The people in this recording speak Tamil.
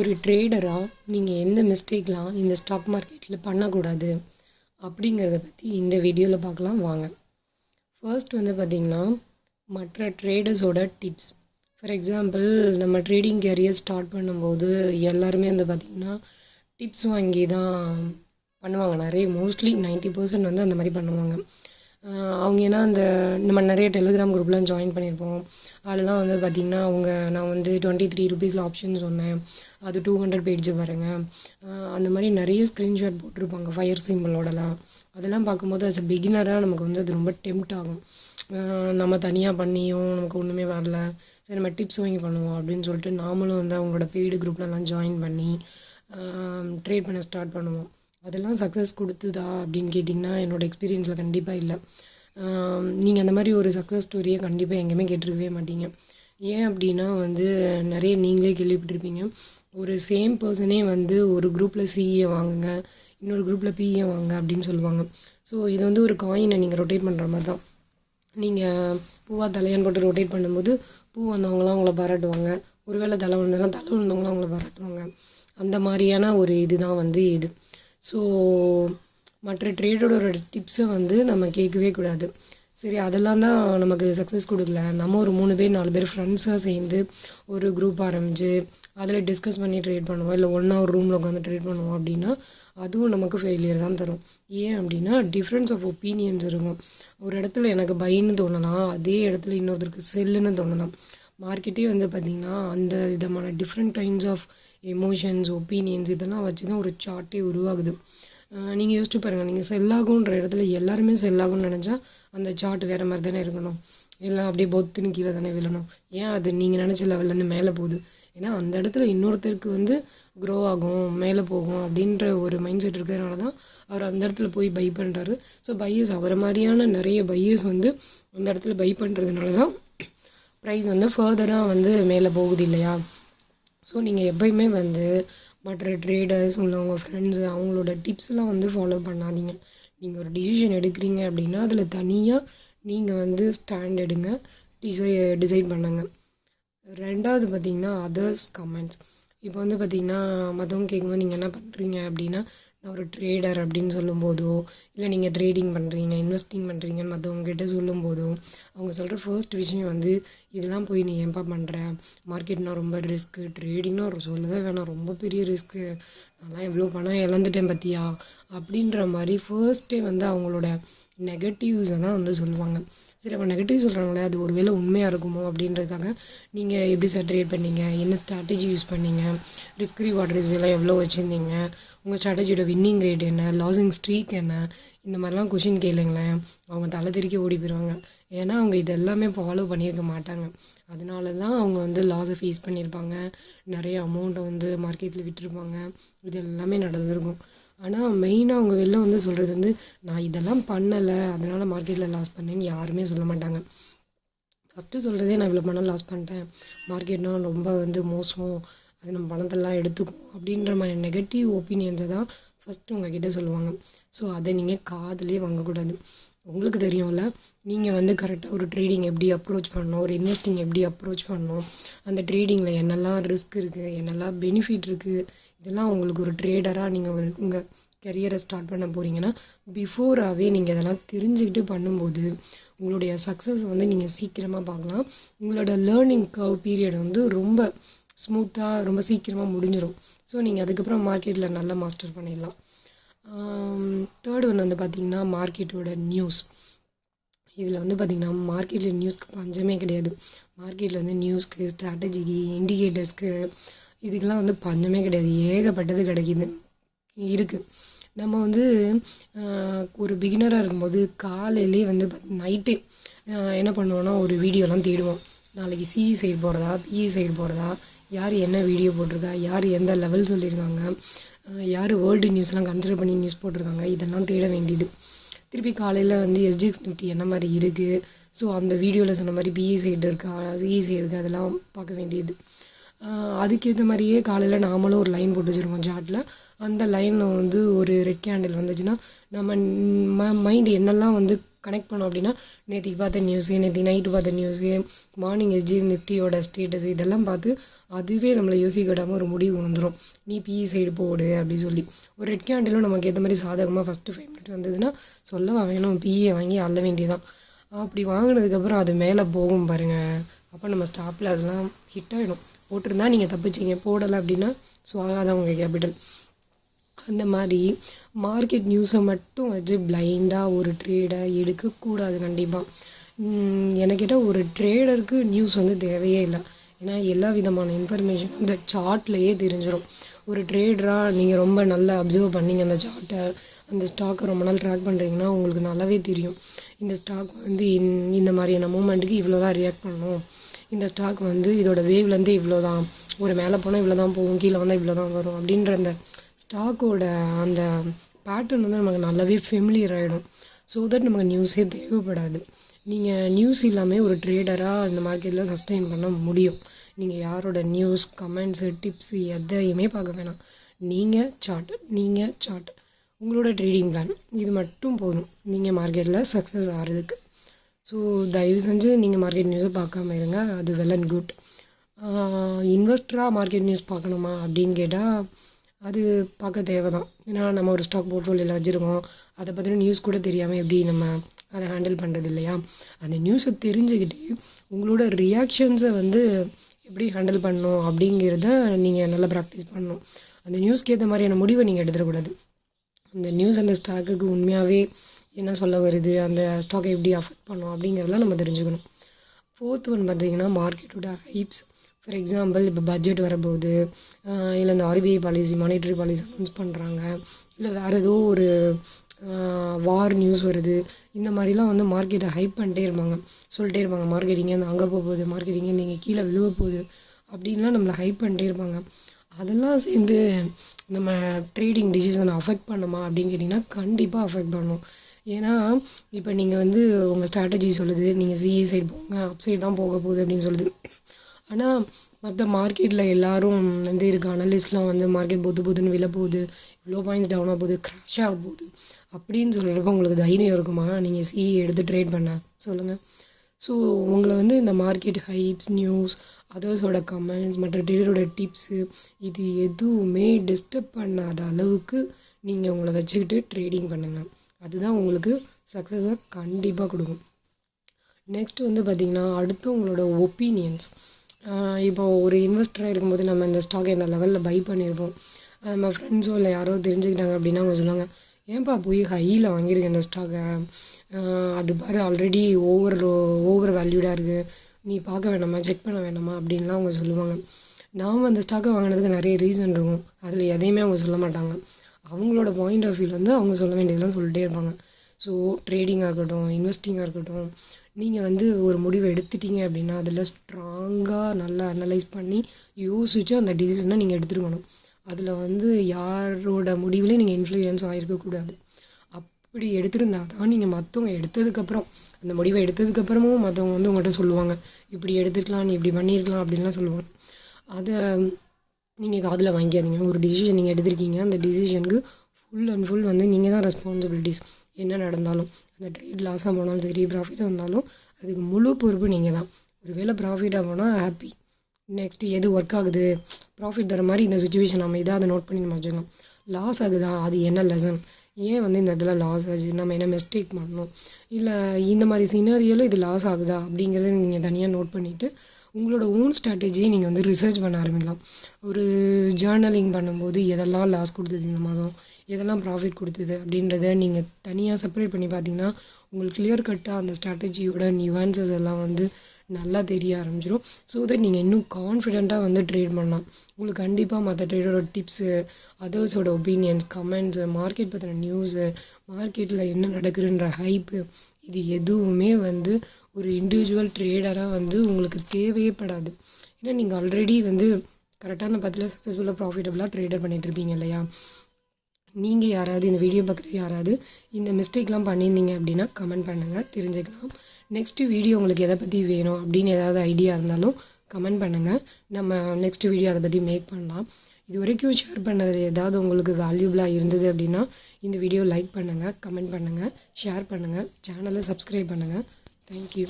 ஒரு ட்ரேடராக நீங்கள் எந்த மிஸ்டேக்லாம் இந்த ஸ்டாக் மார்க்கெட்டில் பண்ணக்கூடாது அப்படிங்கிறத பற்றி இந்த வீடியோவில் பார்க்கலாம் வாங்க. ஃபர்ஸ்ட் வந்து பார்த்திங்கன்னா மற்ற ட்ரேடர்ஸோட டிப்ஸ் ஃபார் எக்ஸாம்பிள் நம்ம ட்ரேடிங் கேரியர் ஸ்டார்ட் பண்ணும்போது எல்லாருமே வந்து பார்த்திங்கன்னா டிப்ஸ் வாங்கி தான் பண்ணுவாங்க. நிறைய மோஸ்ட்லி 90% பர்சன்ட் வந்து அந்த மாதிரி பண்ணுவாங்க. அவங்க ஏன்னா அந்த நம்ம நிறைய டெலிகிராம் குரூப்லாம் ஜாயின் பண்ணியிருப்போம். அதெல்லாம் வந்து பார்த்திங்கன்னா அவங்க நான் வந்து டுவெண்ட்டி த்ரீ ருபீஸில் ஆப்ஷன் சொன்னேன். அது டூ ஹண்ட்ரட் பேஜ் பாருங்க. அந்த மாதிரி நிறைய ஸ்க்ரீன்ஷாட் போட்டிருப்பாங்க ஃபயர் சிம்பிளோடலாம் அதெல்லாம் பார்க்கும்போது அஸ் அ பிகினராக நமக்கு வந்து அது ரொம்ப டெம்ட் ஆகும். நம்ம தனியாக பண்ணியும் நமக்கு ஒன்றுமே வரல. சரி நம்ம டிப்ஸ் வாங்கி பண்ணுவோம் அப்படின்னு சொல்லிட்டு நாமளும் வந்து அவங்களோட பெய்டு குரூப்லலாம் ஜாயின் பண்ணி ட்ரேட் பண்ண ஸ்டார்ட் பண்ணுவோம். அதெல்லாம் சக்ஸஸ் கொடுத்துதா அப்படின்னு கேட்டிங்கன்னா என்னோடய எக்ஸ்பீரியன்ஸில் கண்டிப்பாக இல்லை. நீங்கள் அந்த மாதிரி ஒரு சக்ஸஸ் ஸ்டோரியை கண்டிப்பாக எங்கேயுமே கேட்டிருக்கவே மாட்டீங்க. ஏன் அப்படின்னா வந்து நிறைய நீங்களே கேள்விப்பட்டிருப்பீங்க. ஒரு சேம் பர்சனே வந்து ஒரு குரூப்பில் சிஇஏ வாங்குங்க இன்னொரு குரூப்பில் பிஏ வாங்க அப்படின்னு சொல்லுவாங்க. ஸோ இது வந்து ஒரு காயினை நீங்கள் ரொட்டேட் பண்ணுற மாதிரி தான். நீங்கள் பூவாக தலையான்னு போட்டு ரொட்டேட் பண்ணும்போது பூ வந்தவங்களாம் உங்களை பாராட்டுவாங்க. ஒருவேளை தலை விழுந்தாலும் தலை விழுந்தவங்களாம் உங்களை பாராட்டுவாங்க. அந்த மாதிரியான ஒரு இதுதான் வந்து இது. ஸோ மற்ற ட்ரேடரோட டிப்ஸை வந்து நம்ம கேட்கவே கூடாது. சரி அதெல்லாம் தான் நமக்கு சக்ஸஸ் கொடுக்கல. நம்ம ஒரு மூணு பேர் நாலு பேர் ஃப்ரெண்ட்ஸாக சேர்ந்து ஒரு குரூப் ஆரம்பிச்சு அதில் டிஸ்கஸ் பண்ணி ட்ரேட் பண்ணுவோம். இல்லை ஒன்றா ஒரு ரூமில் உட்காந்து ட்ரேட் பண்ணுவோம் அப்படின்னா அதுவும் நமக்கு ஃபெயிலியர் தான் தரும். ஏன் அப்படின்னா டிஃப்ரென்ஸ் ஆஃப் ஒப்பீனியன்ஸ் இருக்கும். ஒரு இடத்துல எனக்கு பைன்னு தோணலாம் அதே இடத்துல இன்னொருத்தருக்கு செல்லுன்னு தோணலாம் மார்க்கெட்டே வந்து பார்த்திங்கன்னா அந்த விதமான different kinds of emotions opinions இதெல்லாம் வச்சு தான் ஒரு சார்ட்டே உருவாகுது. நீங்கள் யோசிச்சு பாருங்கள் நீங்கள் செல்லாகுன்ற இடத்துல எல்லாருமே செல்லாகும்னு நினச்சா அந்த சார்ட் வேறு மாதிரி தானே இருக்கணும். எல்லாம் அப்படியே பொத்துன்னு கீழே தானே விழணும். ஏன் அது நீங்கள் நினச்ச லெவல்லேருந்து மேலே போகுது? ஏன்னா அந்த இடத்துல இன்னொருத்தருக்கு வந்து க்ரோ ஆகும் மேலே போகும் அப்படின்ற ஒரு மைண்ட் செட் இருக்கிறதுனால தான் அவர் அந்த இடத்துல போய் பை பண்ணுறாரு ஸோ பையர்ஸ் அவரை மாதிரியான நிறைய பையர்ஸ் வந்து அந்த இடத்துல பை பண்ணுறதுனால தான் ப்ரைஸ் வந்து ஃபர்தராக வந்து மேலே போகுது இல்லையா? ஸோ நீங்கள் எப்பயுமே வந்து மற்ற ட்ரேடர்ஸ் உள்ளவங்க ஃப்ரெண்ட்ஸு அவங்களோட டிப்ஸ் எல்லாம் வந்து ஃபாலோ பண்ணாதீங்க. நீங்கள் ஒரு டிசிஷன் எடுக்கிறீங்க அப்படின்னா அதில் தனியாக நீங்கள் வந்து ஸ்டாண்ட் எடுங்க டிசை டிசைட் பண்ணுங்க. ரெண்டாவது பார்த்தீங்கன்னா அதர்ஸ் கமெண்ட்ஸ் இப்போ வந்து பார்த்தீங்கன்னா மற்றவங்க கேட்கும்போது நீங்கள் என்ன பண்ணுறீங்க அப்படின்னா நான் ஒரு ட்ரேடர் அப்படின்னு சொல்லும்போதோ இல்லை நீங்கள் ட்ரேடிங் பண்ணுறீங்க இன்வெஸ்டிங் பண்ணுறீங்கன்னு மற்றவங்ககிட்ட சொல்லும்போதோ அவங்க சொல்கிற ஃபர்ஸ்ட் விஷயம் வந்து இதெல்லாம் போய் நீ ஏன்பா பண்ணுற மார்க்கெட்னால் ரொம்ப ரிஸ்க்கு ட்ரேடிங்னா ஒரு சொல்லவே வேணாம் ரொம்ப பெரிய ரிஸ்க்கு நான்லாம் எவ்வளோ பணம் இழந்துட்டேன் பார்த்தியா அப்படின்ற மாதிரி ஃபர்ஸ்ட்டே வந்து அவங்களோட நெகட்டிவ்ஸை தான் வந்து சொல்லுவாங்க. சரி அப்போ நெகட்டிவ் சொல்கிறாங்களே அது ஒரு வேளை உண்மையாக இருக்குமோ அப்படின்றதுக்காக நீங்கள் எப்படி சார் ட்ரேட் பண்ணீங்க? என்ன ஸ்ட்ராட்டஜி யூஸ் பண்ணீங்க? ரிஸ்க் ரிவார்ட் எல்லாம் எவ்வளோ வச்சுருந்தீங்க? உங்கள் ஸ்ட்ராட்டஜியோட வின்னிங் ரேட் என்ன? லாஸிங் ஸ்ட்ரீக் என்ன? இந்த மாதிரிலாம் கொஷின் கேளுங்களேன். அவங்க தலை திருக்கி ஓடி போயிடுவாங்க ஏன்னா அவங்க இது எல்லாமே ஃபாலோ பண்ணியிருக்க மாட்டாங்க. அதனால தான் அவங்க வந்து லாஸை ஃபேஸ் பண்ணியிருப்பாங்க. நிறைய அமௌண்ட்டை வந்து மார்க்கெட்டில் விட்டுருப்பாங்க. இது எல்லாமே நடந்திருக்கும். ஆனால் மெயினாக அவங்க வெளில வந்து சொல்கிறது வந்து நான் இதெல்லாம் பண்ணலை. அதனால் மார்க்கெட்டில் லாஸ் பண்ணேன்னு யாருமே சொல்ல மாட்டாங்க. ஃபஸ்ட்டு சொல்கிறதே நான் இவ்வளோ பணம் லாஸ் பண்ணிட்டேன். மார்க்கெட்னால் ரொம்ப வந்து மோசம். அது நம்ம பணத்தெல்லாம் எடுத்துக்கும். அப்படின்ற மாதிரி நெகட்டிவ் ஒப்பீனியன்ஸை தான் ஃபஸ்ட்டு உங்ககிட்ட சொல்லுவாங்க. ஸோ அதை நீங்கள் காதலே வாங்கக்கூடாது. உங்களுக்கு தெரியும்ல நீங்கள் வந்து கரெக்டாக ஒரு ட்ரேடிங் எப்படி அப்ரோச் பண்ணணும் ஒரு இன்வெஸ்டிங் எப்படி அப்ரோச் பண்ணணும் அந்த ட்ரேடிங்கில் என்னெல்லாம் ரிஸ்க் இருக்குது என்னெல்லாம் பெனிஃபிட் இருக்குது இதெல்லாம் உங்களுக்கு ஒரு ட்ரேடராக நீங்கள் உங்கள் கெரியரை ஸ்டார்ட் பண்ண போகிறீங்கன்னா பிஃபோராகவே நீங்கள் இதெல்லாம் தெரிஞ்சுக்கிட்டு பண்ணும்போது உங்களுடைய சக்ஸஸ் வந்து நீங்கள் சீக்கிரமாக பார்க்கலாம். உங்களோட லேர்னிங் கவ் பீரியட் வந்து ரொம்ப ஸ்மூத்தாக ரொம்ப சீக்கிரமாக முடிஞ்சிடும் ஸோ நீங்கள் அதுக்கப்புறம் மார்க்கெட்டில் நல்லா மாஸ்டர் பண்ணிடலாம். தேர்ட் ஒன் வந்து பார்த்திங்கன்னா மார்க்கெட்டோட நியூஸ் இதில் வந்து பார்த்திங்கன்னா மார்க்கெட்டில் நியூஸ்க்கு பஞ்சமே கிடையாது. மார்க்கெட்டில் வந்து நியூஸ்க்கு ஸ்ட்ராட்டஜிக்கு இண்டிகேட்டர்ஸ்க்கு இதுக்கெலாம் வந்து பஞ்சமே கிடையாது. ஏகப்பட்டது கிடைக்கிது. இருக்குது நம்ம வந்து ஒரு பிகினராக இருக்கும்போது காலையிலே வந்து நைட்டே என்ன பண்ணுவோன்னா ஒரு வீடியோலாம் தேடுவோம். நாளைக்கு சிஇ சைடு போகிறதா பிஇ சைடு போகிறதா யார் என்ன வீடியோ போட்டிருக்கா? யார் எந்த லெவல் சொல்லியிருக்காங்க? யார் வேர்ல்டு நியூஸ்லாம் கன்சிடர் பண்ணி நியூஸ் போட்டிருக்காங்க? இதெல்லாம் தேட வேண்டியது. திருப்பி காலையில் வந்து எஸ்ஜிஎக்ஸ் நிஃப்டி என்ன மாதிரி இருக்குது ஸோ அந்த வீடியோவில் சொன்ன மாதிரி பிஇ சைடு இருக்கா? சிஇ சைடு இருக்கா? அதெல்லாம் பார்க்க வேண்டியது. அதுக்கேற்ற மாதிரியே காலையில் நாமளும் ஒரு லைன் போட்டு வச்சுருக்கோம் சார்ட்டில் அந்த லைனில் வந்து ஒரு ரெட் கேண்டில் வந்துச்சுன்னா நம்ம ம மைண்ட் என்னெல்லாம் வந்து கனெக்ட் பண்ணோம் அப்படின்னா நேற்றுக்கு பார்த்த நியூஸு நேற்று நைட்டு பார்த்த நியூஸு மார்னிங் எஸ்ஜி நிஃப்டியோட ஸ்டேட்டஸ் இதெல்லாம் பார்த்து அதுவே நம்மளை யோசிக்க விடாமல் ஒரு முடிவு வந்துடும் நீ பிஇ சைடு போடு அப்படி சொல்லி. ஒரு ரெட் கேண்டிலும் நமக்கு ஏற்ற மாதிரி சாதகமாக ஃபஸ்ட்டு ஃபைவ் மினிட் வந்ததுன்னா சொல்லவா வேணும் பிஏ வாங்கி அள்ள வேண்டியதான் அப்படி வாங்கினதுக்கப்புறம் அது மேலே போகும் பாருங்கள் அப்போ நம்ம ஸ்டாப்பில் அதெல்லாம் ஹிட் ஆகிடும் போட்டிருந்தா நீங்கள் தப்பிச்சிங்க. போடலை அப்படின்னா ஸோ ஆகாதான் உங்கள் கேபிட்டல் அந்த மாதிரி மார்க்கெட் நியூஸை மட்டும் வச்சு பிளைண்டாக ஒரு ட்ரேடை எடுக்கக்கூடாது கண்டிப்பாக எனக்கிட்ட ஒரு ட்ரேடருக்கு நியூஸ் வந்து தேவையே இல்லை. ஏன்னா எல்லா விதமான இன்ஃபர்மேஷன் அந்த சார்ட்லேயே தெரிஞ்சிடும் ஒரு ட்ரேடராக நீங்கள் ரொம்ப நல்லா அப்சர்வ் பண்ணீங்க அந்த சார்ட்டை அந்த ஸ்டாக்கை ரொம்ப நாள் ட்ராக் பண்ணுறீங்கன்னா உங்களுக்கு நல்லாவே தெரியும். இந்த ஸ்டாக் வந்து இந் இந்த மாதிரியான மூமெண்ட்டுக்கு இவ்வளோ தான் ரியாக்ட் பண்ணணும் இந்த ஸ்டாக் வந்து இதோட வேவ்லேருந்து இவ்வளோ தான் ஒரு மேலே போனால் இவ்வளோ தான் போகும் கீழே வந்தால் இவ்வளோ தான் வரும் அப்படின்ற அந்த ஸ்டாக்கோட அந்த பேட்டர்ன் வந்து நமக்கு நல்லாவே ஃபெமிலியர் ஆகிடும் ஸோ தட் நமக்கு நியூஸே தேவைப்படாது. நீங்கள் நியூஸ் இல்லாமல் ஒரு ட்ரேடராக இந்த மார்க்கெட்டில் சஸ்டெயின் பண்ண முடியும். நீங்கள் யாரோட நியூஸ் கமெண்ட்ஸு டிப்ஸு எதையுமே பார்க்க வேணாம். நீங்கள் சார்ட் நீங்கள் சார்ட் உங்களோட ட்ரேடிங் பிளான் இது மட்டும் போதும். நீங்கள் மார்க்கெட்டில் சக்ஸஸ் ஆகிறதுக்கு ஸோ தயவு செஞ்சு நீங்கள் மார்க்கெட் நியூஸை பார்க்காம இருங்க. அது வெல் அண்ட் குட் இன்வெஸ்டராக மார்க்கெட் நியூஸ் பார்க்கணுமா அப்படின்னு கேட்டால் அது பார்க்க தேவை தான் ஏன்னா நம்ம ஒரு ஸ்டாக் போர்ட்ஃபோலியோவில் வச்சுருக்கோம். அதை பற்றின நியூஸ் கூட தெரியாமல் எப்படி நம்ம அதை ஹேண்டில் பண்ணுறது இல்லையா? அந்த நியூஸை தெரிஞ்சுக்கிட்டு உங்களோட ரியாக்ஷன்ஸை வந்து எப்படி ஹேண்டில் பண்ணணும் அப்படிங்கிறத நீங்கள் நல்லா ப்ராக்டிஸ் பண்ணணும். அந்த நியூஸ்க்கு ஏற்ற மாதிரியான முடிவை நீங்கள் எடுத்துடக்கூடாது. அந்த நியூஸ் அந்த ஸ்டாக்குக்கு உண்மையாகவே என்ன சொல்ல வருது அந்த ஸ்டாக்கை எப்படி அஃபெக்ட் பண்ணும் அப்படிங்கிறதெல்லாம் நம்ம தெரிஞ்சுக்கணும். ஃபோர்த் ஒன் பார்த்தீங்கன்னா மார்க்கெட்டோட ஹைப்ஸ் ஃபார் எக்ஸாம்பிள் இப்போ பட்ஜெட் வரப்போகுது. இல்லை இந்த RBI policy monetary policy announce பண்ணுறாங்க இல்லை வேறு ஏதோ ஒரு வார் நியூஸ் வருது. இந்த மாதிரிலாம் வந்து மார்க்கெட்டை ஹைப் பண்ணிட்டே இருப்பாங்க. சொல்லிட்டே இருப்பாங்க மார்க்கெட்டிங்க இந்த அங்கே போக போகுது மார்க்கெட்டிங்க நீங்கள் கீழே விழுவ போகுது. அப்படின்லாம் நம்மளை ஹைப் பண்ணிட்டே இருப்பாங்க. அதெல்லாம் சேர்ந்து நம்ம ட்ரேடிங் டிசிஷனை அஃபெக்ட் பண்ணுமா அப்படின்னு கேட்டிங்கன்னா கண்டிப்பாக அஃபெக்ட் பண்ணும். ஏன்னா இப்போ நீங்கள் வந்து உங்கள் ஸ்ட்ராட்டஜி சொல்லுது நீங்கள் சிஏ சைடு போங்க அப் சைடு தான் போக போகுது அப்படின்னு சொல்லுது. ஆனால் மற்ற மார்க்கெட்டில் எல்லாரும் வந்து இருக்க அனலிஸ்ட்லாம் வந்து மார்க்கெட் போது போதுன்னு விழ போகுது இவ்வளோ பாயிண்ட்ஸ் டவுன் ஆக போகுது க்ராஷ் ஆக போகுது. அப்படின்னு சொல்கிறப்ப உங்களுக்கு தைரியம் இருக்குமா? நீங்கள் சிஏ எடுத்து ட்ரேட் பண்ண. சொல்லுங்கள் ஸோ உங்களை வந்து இந்த மார்க்கெட் ஹைப்ஸ் நியூஸ் அதர்ஸோட கமெண்ட்ஸ் மற்ற ட்ரேடரோட டிப்ஸு இது எதுவுமே டிஸ்டர்ப் பண்ணாத அளவுக்கு நீங்கள் உங்களை வச்சுக்கிட்டு ட்ரேடிங் பண்ணுங்கள் அதுதான் உங்களுக்கு சக்ஸஸாக கண்டிப்பாக கொடுக்கும். நெக்ஸ்ட் வந்து பார்த்திங்கன்னா அடுத்து உங்களோட ஒப்பீனியன்ஸ் இப்போ ஒரு இன்வெஸ்டராக இருக்கும்போது நம்ம இந்த ஸ்டாக் இந்த லெவலில் பை பண்ணியிருப்போம் நம்ம ஃப்ரெண்ட்ஸோ இல்லை யாரோ தெரிஞ்சுக்கிட்டாங்க அப்படின்னா அவங்க சொல்லுவாங்க ஏன்பா போய் ஹையில் வாங்கியிருக்கேன் இந்த ஸ்டாக்கை அது பாரு ஆல்ரெடி ஓவர் ஓவர் வேல்யூடாக இருக்குது நீ பார்க்க வேணாமா செக் பண்ண வேணாமா அப்படின்லாம் அவங்க சொல்லுவாங்க. நாம் அந்த ஸ்டாக்கை வாங்கினதுக்கு நிறைய ரீசன் இருக்கும். அதில் எதையுமே அவங்க சொல்ல மாட்டாங்க. அவங்களோட பாயிண்ட் ஆஃப் வியூவில் வந்து அவங்க சொல்ல வேண்டியதெல்லாம் சொல்லிட்டே இருப்பாங்க. ஸோ ட்ரேடிங்காக இருக்கட்டும் இன்வெஸ்டிங்காக இருக்கட்டும் நீங்கள் வந்து ஒரு முடிவு எடுத்துட்டீங்க அப்படின்னா அதில் ஸ்ட்ராங்காக நல்லா அனலைஸ் பண்ணி யோசித்து அந்த டிசிஷனை நீங்கள் எடுத்துருக்கணும். அதில் வந்து யாரோட முடிவுலையும் நீங்கள் இன்ஃப்ளூயன்ஸ் ஆகிருக்கக்கூடாது அப்படி எடுத்திருந்தா தான் நீங்கள் மற்றவங்க எடுத்ததுக்கப்புறம் அந்த முடிவை எடுத்ததுக்கப்புறமும் மற்றவங்க வந்து உங்கள்கிட்ட சொல்லுவாங்க இப்படி எடுத்துக்கலாம் நீ இப்படி பண்ணியிருக்கலாம் அப்படின்லாம் சொல்லுவாங்க. அதை நீங்கள் காதில் வாங்கிக்காதீங்க. ஒரு டிசிஷன் நீங்கள் எடுத்திருக்கீங்க அந்த டிசிஷனுக்கு ஃபுல் அண்ட் ஃபுல் வந்து நீங்கள் தான் ரெஸ்பான்சிபிலிட்டிஸ் என்ன நடந்தாலும். அந்த ட்ரேட் லாஸாக போனாலும் சரி ப்ராஃபிட்டாக வந்தாலும் அதுக்கு முழு பொறுப்பு நீங்கள் தான் ஒருவேளை ப்ராஃபிட்டாக போனால் ஹாப்பி நெக்ஸ்ட்டு எது ஒர்க் ஆகுது? ப்ராஃபிட் தர மாதிரி இந்த சுச்சுவேஷன் நம்ம இதாக அதை நோட் பண்ணி நம்ம வச்சுக்கலாம். லாஸ் ஆகுதா? அது என்ன லெசன் ஏன் வந்து இந்த இதில் லாஸ் ஆச்சு? நம்ம என்ன மிஸ்டேக் பண்ணணும் இல்லை இந்த மாதிரி சினாரியோவில் இது லாஸ் ஆகுதா? அப்படிங்கிறத நீங்கள் தனியாக நோட் பண்ணிவிட்டு உங்களோட ஓன் ஸ்ட்ராட்டஜியை நீங்கள் வந்து ரிசர்ச் பண்ண ஆரம்பிக்கலாம். ஒரு ஜேர்னலிங் பண்ணும்போது எதெல்லாம் லாஸ் கொடுத்தது இந்த மாதம்? எதெல்லாம் ப்ராஃபிட் கொடுத்தது அப்படின்றத நீங்கள் தனியாக செப்பரேட் பண்ணி பார்த்தீங்கன்னா உங்களுக்கு கிளியர் கட்டாக அந்த ஸ்ட்ராட்டஜியோட நியூவான்சஸ் எல்லாம் வந்து நல்லா தெரிய ஆரம்பிச்சிடும் ஸோ தட் நீங்கள் இன்னும் கான்ஃபிடெண்ட்டாக வந்து ட்ரேட் பண்ணலாம். உங்களுக்கு கண்டிப்பாக மற்ற ட்ரேடரோட டிப்ஸு அதர்ஸோட ஒப்பீனியன்ஸ் கமெண்ட்ஸு மார்க்கெட் பற்றின நியூஸு மார்க்கெட்டில் என்ன நடக்குதுன்ற ஹைப்பு இது எதுவுமே வந்து ஒரு இண்டிவிஜுவல் ட்ரேடராக வந்து உங்களுக்கு தேவையே படாது. ஏன்னா நீங்கள் ஆல்ரெடி வந்து கரெக்டான பத்தில் சக்ஸஸ்ஃபுல்லாக ப்ராஃபிட்டபுளாக ட்ரேடர் பண்ணிகிட்ருப்பீங்க இல்லையா? நீங்கள் யாராவது இந்த வீடியோ பார்க்குற யாராவது இந்த மிஸ்டேக்லாம் பண்ணியிருந்தீங்க அப்படின்னா கமெண்ட் பண்ணுங்கள் தெரிஞ்சுக்கலாம். நெக்ஸ்ட்டு வீடியோ உங்களுக்கு எதை பற்றி வேணும் அப்படின்னு ஏதாவது ஐடியா இருந்தாலும் கமெண்ட் பண்ணுங்கள் நம்ம நெக்ஸ்ட் வீடியோ அதை பற்றி மேக் பண்ணலாம். இது வரைக்கும் ஷேர் பண்ணது ஏதாவது உங்களுக்கு வேல்யூபிளாக இருந்தது அப்படின்னா இந்த வீடியோ லைக் பண்ணுங்கள் கமெண்ட் பண்ணுங்கள் ஷேர் பண்ணுங்கள் சேனலை சப்ஸ்கிரைப் பண்ணுங்கள் தேங்க்யூ